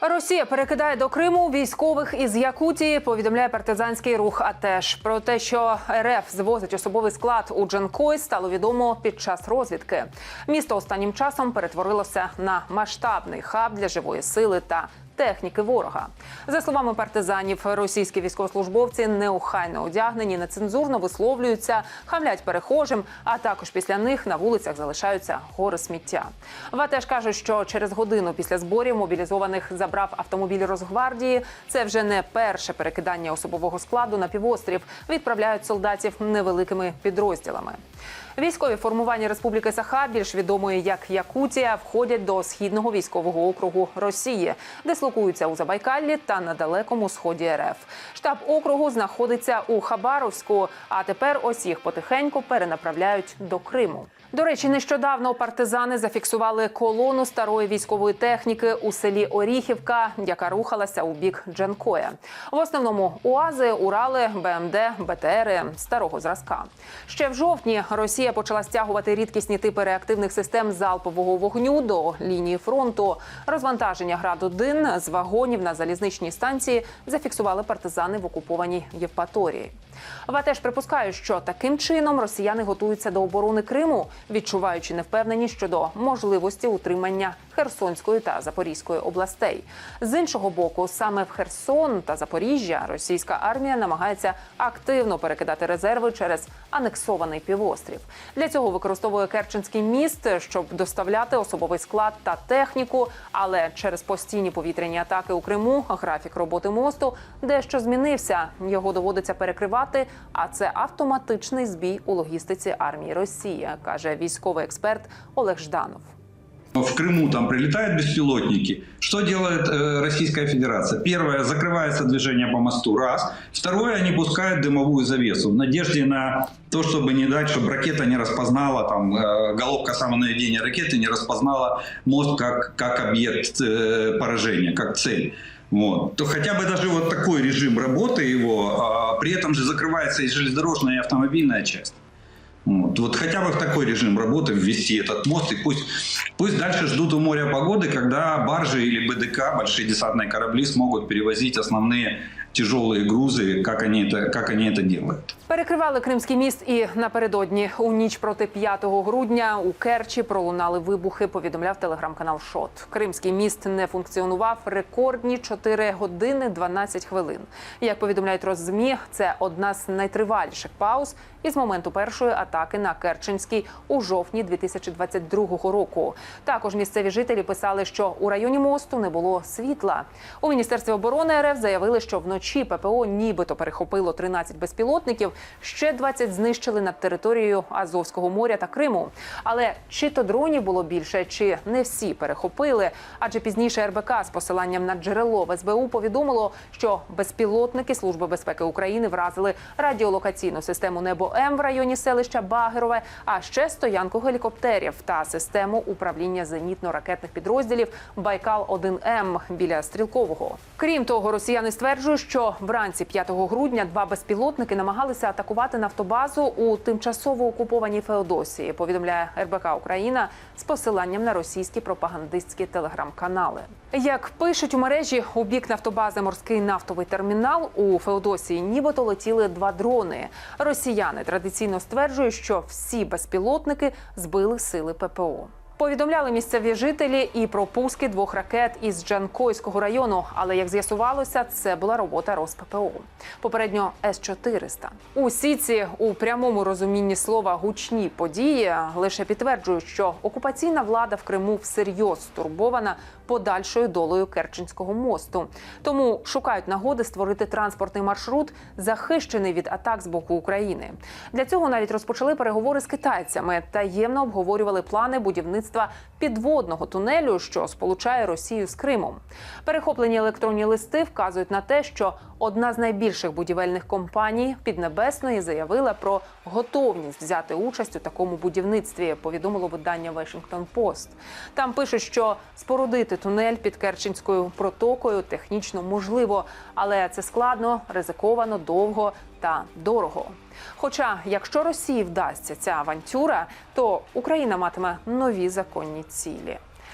Росія перекидає до Криму військових із Якутії. Повідомляє партизанський рух. А теж про те, що РФ звозить особовий склад у Джанкой, стало відомо під час розвідки. Місто останнім часом перетворилося на масштабний хаб для живої сили та техніки ворога. За словами партизанів, російські військовослужбовці неохайно одягнені, нецензурно висловлюються, хамлять перехожим, а також після них на вулицях залишаються гори сміття. ВАТЕШ каже, що через годину після зборів мобілізованих забрав автомобіль Росгвардії. Це вже не перше перекидання особового складу на півострів. Відправляють солдатів невеликими підрозділами. Військові формування Республіки Саха, більш відомої як Якутія, входять до східного військового округу Росії, дислокуються у Забайкаллі та на далекому сході РФ. Штаб округу знаходиться у Хабаровську. А тепер ось їх потихеньку перенаправляють до Криму. До речі, нещодавно партизани зафіксували колону старої військової техніки у селі Оріхівка, яка рухалася у бік Джанкоя. В основному УАЗи, Урали, БМД, БТРи старого зразка. Ще в жовтні Росія почала стягувати рідкісні типи реактивних систем залпового вогню до лінії фронту. Розвантаження град 1 з вагонів на залізничній станції зафіксували партизани в окупованій Євпаторії. ВАТЕШ припускає, що таким чином росіяни готуються до оборони Криму, відчуваючи невпевненість щодо можливості утримання Херсонської та Запорізької областей. З іншого боку, саме в Херсон та Запоріжжя російська армія намагається активно перекидати резерви через анексований півострів. Для цього використовує Керченський міст, щоб доставляти особовий склад та техніку. Але через постійні повітряні атаки у Криму графік роботи мосту дещо змінився. Його доводиться перекривати. А це автоматичний збій у логістиці армії Росії, каже військовий експерт Олег Жданов. В Крыму там прилетают беспилотники. Что делает э, Российская Федерация? Первое, закрывается движение по мосту, раз. Второе, они пускают дымовую завесу в надежде на то, чтобы не дать, чтобы ракета не распознала, там, э, головка самонаведения ракеты не распознала мост как, как объект э, поражения, как цель. Вот. То хотя бы даже вот такой режим работы его, а при этом же закрывается и железнодорожная, и автомобильная часть. Вот. вот хотя бы в такой режим работы ввести этот мост, и пусть, пусть дальше ждут у моря погоды, когда баржи или БДК, большие десантные корабли, смогут перевозить основные тяжелые грузы, как они это, как они это делают. Перекривали Кримський міст і напередодні у ніч проти 5 грудня у Керчі пролунали вибухи. Повідомляв телеграм-канал Шот. Кримський міст не функціонував рекордні 4 години 12 хвилин. Як повідомляють роззмі, це одна з найтриваліших пауз із моменту першої атаки на Керченський у жовтні 2022 року. Також місцеві жителі писали, що у районі мосту не було світла. У міністерстві оборони РФ заявили, що вночі ППО нібито перехопило 13 безпілотників. Ще 20 знищили над територією Азовського моря та Криму. Але чи то дронів було більше, чи не всі перехопили? Адже пізніше РБК з посиланням на джерело в СБУ повідомило, що безпілотники Служби безпеки України вразили радіолокаційну систему Небо М в районі селища Багерове, а ще стоянку гелікоптерів та систему управління зенітно-ракетних підрозділів Байкал 1 М біля стрілкового. Крім того, росіяни стверджують, що вранці 5 грудня два безпілотники намагалися атакувати нафтобазу у тимчасово окупованій Феодосії. Повідомляє РБК Україна з посиланням на російські пропагандистські телеграм-канали. Як пишуть у мережі, у бік нафтобази морський нафтовий термінал у Феодосії, нібито летіли два дрони. Росіяни традиційно стверджують, що всі безпілотники збили сили ППО. Повідомляли місцеві жителі і про пуски двох ракет із Джанкойського району. Але як з'ясувалося, це була робота РосППО. Попередньо С-400. Усі ці у прямому розумінні слова гучні події лише підтверджують, що окупаційна влада в Криму всерйоз стурбована подальшою долею Керченського мосту. Тому шукають нагоди створити транспортний маршрут, захищений від атак з боку України. Для цього навіть розпочали переговори з китайцями. Таємно обговорювали плани будівництва підводного тунелю, що сполучає Росію з Кримом. Перехоплені електронні листи вказують на те, що одна з найбільших будівельних компаній Піднебесної заявила про готовність взяти участь у такому будівництві. Повідомило видання Washington Post. Там пишуть, що спорудити тунель під Керченською протокою технічно можливо, але це складно, ризиковано, довго та дорого. Хоча, якщо Росії вдасться ця авантюра, то Україна матиме нові законні цілі.